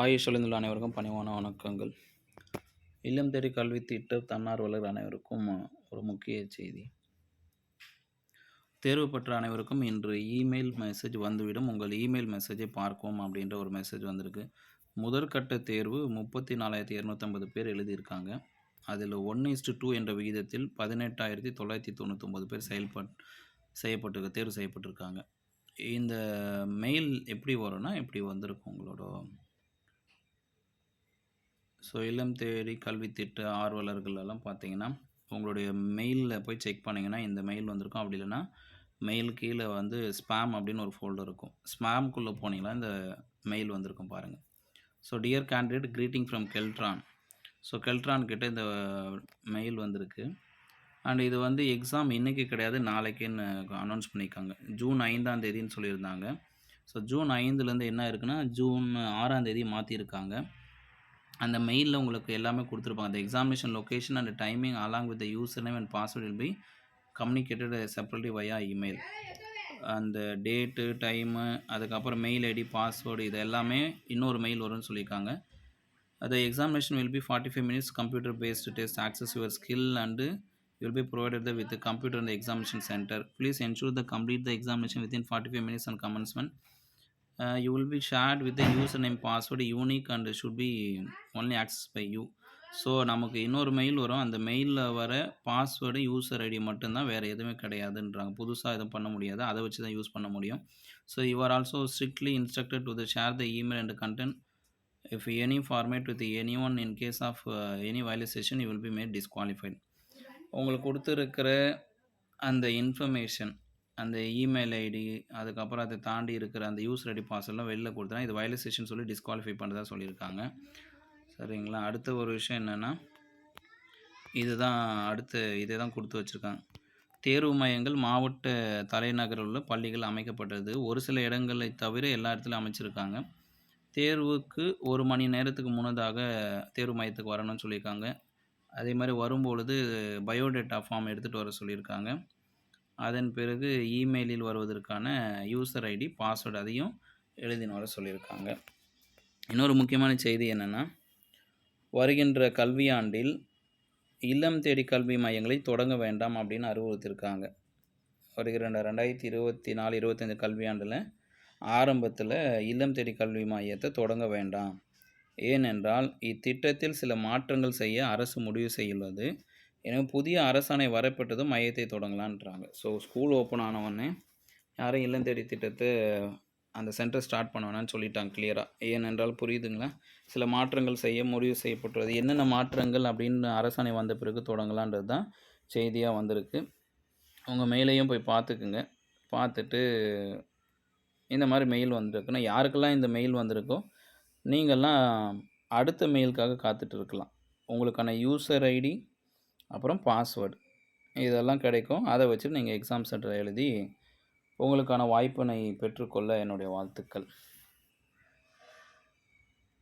ஆயுஷ் எழுந்துள்ள அனைவருக்கும் பணிவான வணக்கங்கள். இல்லம் தேடி கல்வி திட்ட தன்னார்வலர் அனைவருக்கும் ஒரு முக்கிய செய்தி. தேர்வு பெற்ற அனைவருக்கும் இன்று இமெயில் மெசேஜ் வந்துவிடும். உங்கள் இமெயில் மெசேஜை பார்க்கும் அப்படின்ற ஒரு மெசேஜ் வந்திருக்கு. முதற்கட்ட தேர்வு முப்பத்தி நாலாயிரத்தி இரநூத்தம்பது பேர் எழுதியிருக்காங்க. அதில் ஒன் இஸ்டு டூ என்ற விகிதத்தில் பதினெட்டாயிரத்தி தொள்ளாயிரத்தி தொண்ணூற்றொம்பது பேர் செயல்பட் செய்யப்பட்டு தேர்வு செய்யப்பட்டிருக்காங்க. இந்த மெயில் எப்படி வரும்னா எப்படி வந்திருக்கும் உங்களோட ஸோ இல்லம் தேடி கல்வி திட்ட ஆர்வலர்கள் எல்லாம் பார்த்தீங்கன்னா உங்களுடைய மெயிலில் போய் செக் பண்ணிங்கன்னா இந்த மெயில் வந்திருக்கும். அப்படி இல்லைன்னா மெயில் கீழே வந்து ஸ்பேம் அப்படின்னு ஒரு ஃபோல்டர் இருக்கும். ஸ்பேம்குள்ளே போனீங்கன்னா இந்த மெயில் வந்திருக்கும் பாருங்கள் so dear candidate greeting from Keltron so கெல்ட்ரான்கிட்ட இந்த மெயில் வந்திருக்கு. அண்ட் இது வந்து எக்ஸாம் இன்றைக்கி கிடையாது நாளைக்குன்னு அனௌன்ஸ் பண்ணியிருக்காங்க. ஜூன் ஐந்தாம் தேதின்னு சொல்லியிருந்தாங்க. ஸோ ஜூன் ஐந்துலேருந்து என்ன இருக்குன்னா ஜூன் ஆறாம் தேதி மாற்றிருக்காங்க அந்த மெயிலில் உங்களுக்கு எல்லாமே கொடுத்துருப்பாங்க. அந்த examination location and timing along with user name and password will be communicated separately via email அந்த டேட்டு டைமு அதுக்கப்புறம் மெயில் ஐடி பாஸ்வேர்டு இது எல்லாமே இன்னொரு மெயில் வரும்னு சொல்லியிருக்காங்க. அது examination will be forty five minutes computer based test access your skill and will be provided the with computer computer in center please center. The complete the complete the examination within 45 minutes on commencement. uh, Uh, you will be shared with the username password unique and should be only accessed by you. So நமக்கு இன்னொரு mail வரும். அந்த மெயிலில் வர password user ID மட்டும்தான் வேறு எதுவுமே கிடையாதுன்றாங்க. புதுசாக எதுவும் பண்ண முடியாது. அதை வச்சு தான் யூஸ் பண்ண முடியும். So you are also strictly instructed to the share the email and content if any format with any one in case of any violation you will be made disqualified உங்களுக்கு கொடுத்துருக்கிற அந்த இன்ஃபர்மேஷன் அந்த email ID அதுக்கப்புறம் அதை தாண்டி இருக்கிற அந்த user ID பாஸ்வேர்டெலாம் வெளில கொடுத்தா இது வயலசேஷன் சொல்லி டிஸ்குவாலிஃபை பண்ணுறதா சொல்லியிருக்காங்க. சரிங்களா? அடுத்த ஒரு விஷயம் என்னென்னா இதுதான் அடுத்து இதை தான் கொடுத்து வச்சுருக்காங்க. தேர்வு மையங்கள் மாவட்ட தலைநகரில் உள்ள பள்ளிகள் அமைக்கப்பட்டது. ஒரு சில இடங்களை தவிர எல்லா இடத்துலையும் அமைச்சிருக்காங்க. தேர்வுக்கு ஒரு மணி நேரத்துக்கு முன்னதாக தேர்வு மையத்துக்கு வரணும்னு சொல்லியிருக்காங்க. அதே மாதிரி வரும்பொழுது பயோடேட்டா ஃபார்ம் எடுத்துகிட்டு வர சொல்லியிருக்காங்க. அதன் பிறகு இமெயிலில் வருவதற்கான யூசர் ஐடி பாஸ்வேர்டு அதையும் எழுதின வர சொல்லியிருக்காங்க. இன்னொரு முக்கியமான செய்தி என்னென்னா வருகின்ற கல்வியாண்டில் இல்லம் தேடி கல்வி மையங்களை தொடங்க வேண்டாம் அப்படின்னு அறிவுறுத்தியிருக்காங்க. வருகிற ரெண்டாயிரத்தி இருபத்தி நாலு இருபத்தஞ்சு கல்வியாண்டில் ஆரம்பத்தில் இல்லம் தேடி கல்வி மையத்தை தொடங்க வேண்டாம். ஏனென்றால் இத்திட்டத்தில் சில மாற்றங்கள் செய்ய அரசு முடிவு செய்துள்ளது. எனவே புதிய அரசாணை வரப்பட்டதும் மையத்தை தொடங்கலான்றாங்க. ஸோ ஸ்கூல் ஓப்பன் ஆனவொடனே யாரும் இல்லம் தேடி திட்டத்தை அந்த சென்டர் ஸ்டார்ட் பண்ண வேணான்னு சொல்லிட்டாங்க கிளியராக ஏனென்றால் புரியுதுங்களா? சில மாற்றங்கள் செய்ய முடிவு செய்யப்பட்டுள்ளது. என்னென்ன மாற்றங்கள் அப்படின்னு அரசாணை வந்த பிறகு தொடங்கலான்றது தான் செய்தியாக வந்திருக்கு. உங்கள் மெயிலையும் போய் பார்த்துக்குங்க. பார்த்துட்டு இந்த மாதிரி மெயில் வந்திருக்குன்னா யாருக்கெல்லாம் இந்த மெயில் வந்திருக்கோ நீங்கள்லாம் அடுத்த மெயிலுக்காக காத்துட்டு இருக்கலாம். உங்களுக்கான யூசர் ஐடி அப்புறம் பாஸ்வேர்டு இதெல்லாம் கிடைக்கும். அதை வச்சு நீங்கள் எக்ஸாம் சென்டரை எழுதி உங்களுக்கான வாய்ப்பினை பெற்றுக்கொள்ள என்னுடைய வாழ்த்துக்கள்.